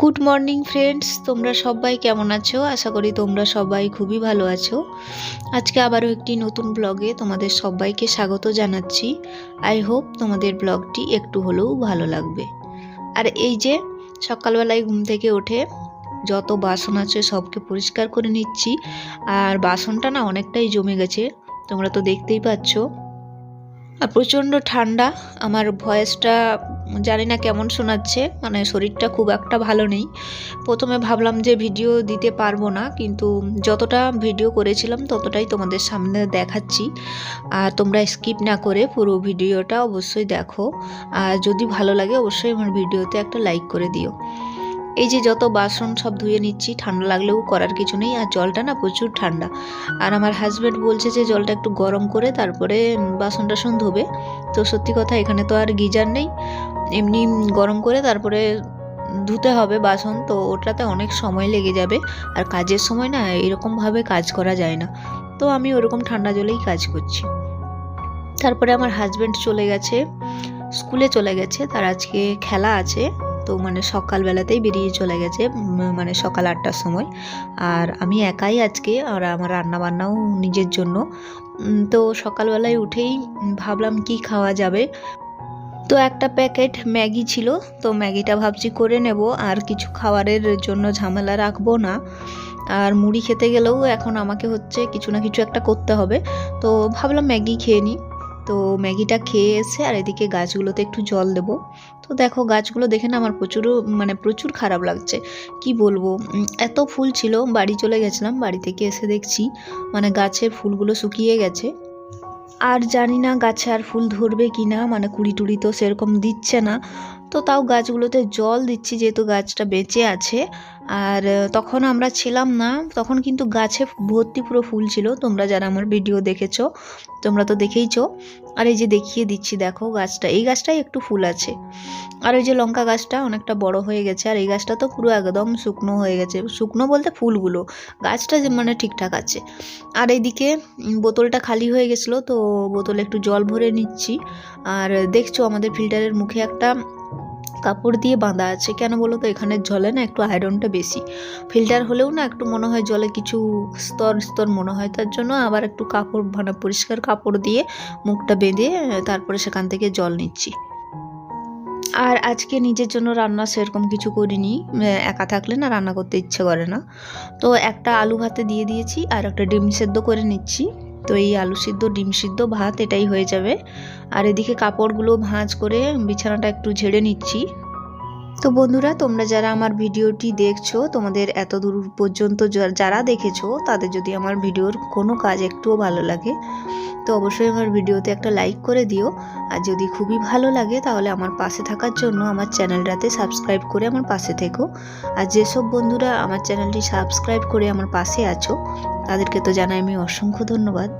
Good morning friends তোমরা সবাই কেমন আছো? আশা করি তোমরা সবাই খুবই ভালো আছো। আজকে আবারও একটি নতুন ব্লগে তোমাদের সবাইকে স্বাগত জানাচ্ছি। আই হোপ তোমাদের ব্লগটি একটু হলেও ভালো লাগবে। আর এই যে সকালবেলায় ঘুম থেকে উঠে যত বাসন আছে সবকে পরিষ্কার করে নিচ্ছি। আর বাসনটা না অনেকটাই জমে গেছে। তোমরা তো দেখতেই পাচ্ছ। আর প্রচণ্ড ঠান্ডা। আমার ভয়েসটা জানি না কেমন শোনাচ্ছে মানে শরীরটা খুব একটা ভালো নেই। প্রথমে ভাবলাম যে ভিডিও দিতে পারব না, কিন্তু যতটা ভিডিও করেছিলাম ততটাই তোমাদের সামনে দেখাচ্ছি। আর তোমরা স্কিপ না করে পুরো ভিডিওটা অবশ্যই দেখো। আর যদি ভালো লাগে অবশ্যই আমার ভিডিওতে একটা লাইক করে দিও। এই যে যত বাসন সব ধুয়ে নিচ্ছি, ঠান্ডা লাগলেও করার কিছু নেই, আর জলটা না প্রচুর ঠান্ডা। আর আমার হাজব্যান্ড বলছে যে, জলটা একটু গরম করে তারপরে বাসন টাসন ধোবে। তো সত্যি কথা, এখানে তো আর গিজার নেই। এমনি গরম করে তারপরে ধুতে হবে বাসন, তো ওটাতে অনেক সময় লেগে যাবে। আর কাজের সময় না, এরকমভাবে কাজ করা যায় না। তো আমি ওরকম ঠান্ডা জলেই কাজ করছি। তারপরে আমার হাজব্যান্ড চলে গেছে, স্কুলে চলে গেছে, তার আজকে খেলা আছে। তো মানে সকালবেলাতেই বেরিয়ে চলে গেছে মানে সকাল আটটার সময়। আর আমি একাই আজকে, আর আমার রান্না বান্নাও নিজের জন্য। তো সকালবেলায় উঠেই ভাবলাম কি খাওয়া যাবে। তো একটা প্যাকেট ম্যাগি ছিল, তো ম্যাগিটা ভাবছি করে নেব, আর কিছু খাবারের জন্য ঝামেলা রাখব না। আর মুড়ি খেতে গেলেও এখন আমাকে হচ্ছে কিছু না কিছু একটা করতে হবে। তো ভাবলাম ম্যাগি খেয়ে নিই। তো ম্যাগিটা খেয়ে এসে আর এদিকে গাছগুলোতে একটু জল দেবো। তো দেখো গাছগুলো দেখে না আমার প্রচুর মানে প্রচুর খারাপ লাগছে। কি বলব? এত ফুল ছিল, বাড়ি চলে গেছিলাম, বাড়ি থেকে এসে দেখছি মানে গাছের ফুলগুলো শুকিয়ে গেছে। আর জানি না গাছে আর ফুল ধরবে কি না মানে কুড়ি টুড়ি তো সেরকম দিচ্ছে না। তো তাও গাছগুলোতে জল দিচ্ছি যেহেতু গাছটা বেঁচে আছে। আর তখন আমরা ছিলাম না, তখন কিন্তু গাছে ভর্তি পুরো ফুল ছিল। তোমরা যারা আমার ভিডিও দেখেছ, তোমরা তো দেখেইছো। আর এই যে দেখিয়ে দিচ্ছি, দেখো গাছটা। এই গাছটাই একটু ফুল আছে। আর ওই যে লঙ্কা গাছটা অনেকটা বড় হয়ে গেছে। আর এই গাছটা তো পুরো একদম শুকনো হয়ে গেছে। শুকনো বলতে ফুলগুলো। গাছটা যে মানে ঠিকঠাক আছে। আর এইদিকে বোতলটা খালি হয়ে গেছিল, তো বোতলে একটু জল ভরে নিচ্ছি। আর দেখছ আমাদের ফিল্টারের মুখে একটা কাপড় দিয়ে বাঁধা আছে। কেন বলো তো? এখানের জলে না একটু আয়রনটা বেশি। ফিল্টার হলেও না একটু মনে হয় জলে কিছু স্তর স্তর মনে হয়। তার জন্য আবার একটু কাপড় মানে পরিষ্কার কাপড় দিয়ে মুখটা বেঁধে, তারপরে সেখান থেকে জল নিচ্ছি। আর আজকে নিজের জন্য রান্না সেরকম কিছু করিনি। একা থাকলে না রান্না করতে ইচ্ছে করে না। তো একটা আলু ভাতে দিয়ে দিয়েছি আর একটা ডিম সেদ্ধ করে নিচ্ছি। তো এই আলু সিদ্ধ, ডিম সিদ্ধ, ভাত এটাই হয়ে যাবে। আর এদিকে কাপড়গুলো ভাঁজ করে বিছানাটা একটু ঝেড়ে নিচ্ছি। তো বন্ধুরা, তোমরা যারা আমার ভিডিওটি দেখছ, তোমাদের এত দূর পর্যন্ত যারা দেখেছ, তাদের যদি আমার ভিডিওর কোনো কাজ একটুও ভালো লাগে, তো অবশ্যই আমার ভিডিওতে একটা লাইক করে দিও। আর যদি খুবই ভালো লাগে, তাহলে আমার পাশে থাকার জন্য আমার চ্যানেলটাতে সাবস্ক্রাইব করে আমার পাশে থেকো। আর যেসব বন্ধুরা আমার চ্যানেলটি সাবস্ক্রাইব করে আমার পাশে আছো, তাদেরকে তো জানাই আমি অসংখ্য ধন্যবাদ।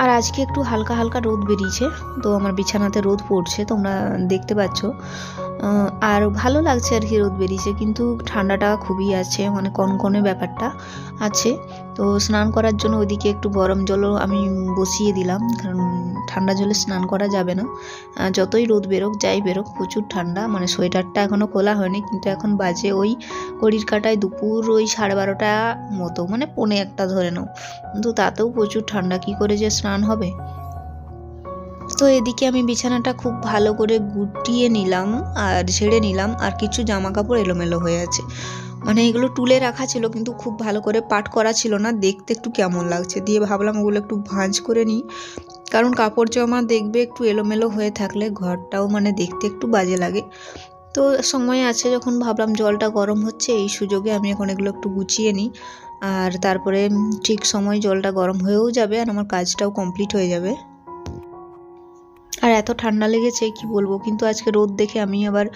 আর আজকে একটু হালকা হালকা রোদ বেরিয়েছে, তো আমার বিছানাতে রোদ পড়ছে, তোমরা দেখতে পাচ্ছ। আর ভালো লাগছে আর কি রোদ বেরিয়েছে, কিন্তু ঠান্ডাটা খুবই আছে মানে কনকনে ব্যাপারটা আছে। তো স্নান করার জন্য ওইদিকে একটু গরম জলও আমি বসিয়ে দিলাম, কারণ ঠান্ডা জলে স্নান করা যাবে না। যতই রোদ বেরোক, যাই বেরোক, প্রচুর ঠান্ডা মানে সোয়েটারটা এখনও খোলা হয়নি, কিন্তু এখন বাজে ওই ঘড়ির কাটায় দুপুর ওই সাড়ে বারোটা মতো মানে পৌনে একটা ধরে নাও। কিন্তু তাতেও প্রচুর ঠান্ডা, কি করে যে স্নান হবে? তো এদিকে আমি বিছানাটা খুব ভালো করে গুটিয়ে নিলাম আর ঝেড়ে নিলাম আর কিছু জামা কাপড় এলোমেলো হয়ে আছে। মানে এগুলো তুলে রাখা ছিল কিন্তু খুব ভালো করে পাট করা ছিল না। দেখতে একটু কেমন লাগছে? দিয়ে ভাবলাম ওগুলো একটু ভাঁজ করে নিই। কারণ কাপড় জামা দেখবে একটু এলোমেলো হয়ে থাকলে ঘরটাও মানে দেখতে একটু বাজে লাগে। তো সময় আছে যখন ভাবলাম জলটা গরম হচ্ছে, এই সুযোগে আমি এখন এগুলো একটু গুছিয়ে নিই। আর তারপরে ঠিক সময় জলটা গরম হয়েও যাবে আর আমার কাজটাও কমপ্লিট হয়ে যাবে। আর এত ঠান্ডা লেগেছে, কি বলব? কিন্তু আজকে রোদ দেখে আমি আবার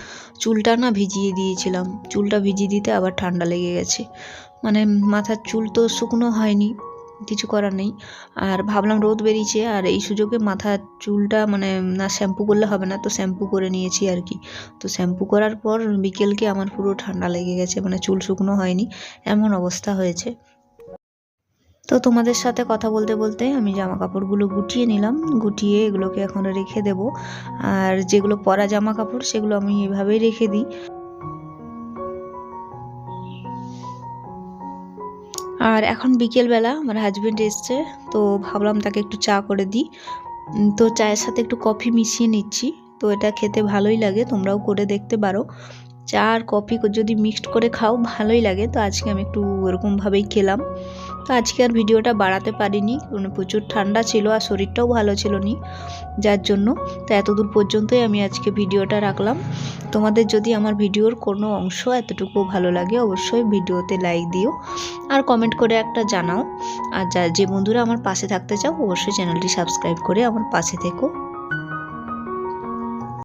চুলটা না ভিজিয়ে দিয়েছিলাম। চুলটা ভিজিয়ে দিতে আবার ঠান্ডা লেগে গেছে। মানে মাথার চুল তো শুকনো হয়নি, কিছু করার নেই। আর ভাবলাম রোদ বেরিয়েছে, আর এই সুযোগে মাথার চুলটা মানে না শ্যাম্পু করলে হবে না, তো শ্যাম্পু করে নিয়েছি আর কি। তো শ্যাম্পু করার পর বিকেলকে আমার পুরো ঠান্ডা লেগে গেছে মানে চুল শুকনো হয়নি, এমন অবস্থা হয়েছে। তো তোমাদের সাথে কথা বলতে বলতে আমি জামা কাপড়গুলো গুটিয়ে নিলাম। গুটিয়ে এগুলোকে এখন রেখে দেব। আর যেগুলো পরা জামা কাপড় সেগুলো আমি এভাবেই রেখে দিই। আর এখন বিকেলবেলা আমার হাজব্যান্ড এসছে, তো ভাবলাম তাকে একটু চা করে দিই। তো চায়ের সাথে একটু কফি মিশিয়ে নিচ্ছি। তো এটা খেতে ভালোই লাগে, তোমরাও করে দেখতে পারো। চা আর কফি যদি মিক্সড করে খাও, ভালোই লাগে। তো আজকে আমি একটু এরকমভাবেই খেলাম। তো আজকে আর ভিডিওটা বাড়াতে পারিনি। কারণ প্রচুর ঠান্ডা ছিল আর শরীরটাও ভালো ছিল নি, যার জন্য। তো এতদূর পর্যন্তই আমি আজকে ভিডিওটা রাখলাম। তোমাদের যদি আমার ভিডিওর কোনো অংশ এতটুকু ভালো লাগে, অবশ্যই ভিডিওতে লাইক দিও। আর কমেন্ট করে একটা জানাও। আর যা, যে বন্ধুরা আমার পাশে থাকতে চাও, অবশ্যই চ্যানেলটি সাবস্ক্রাইব করে আমার পাশে থেকো।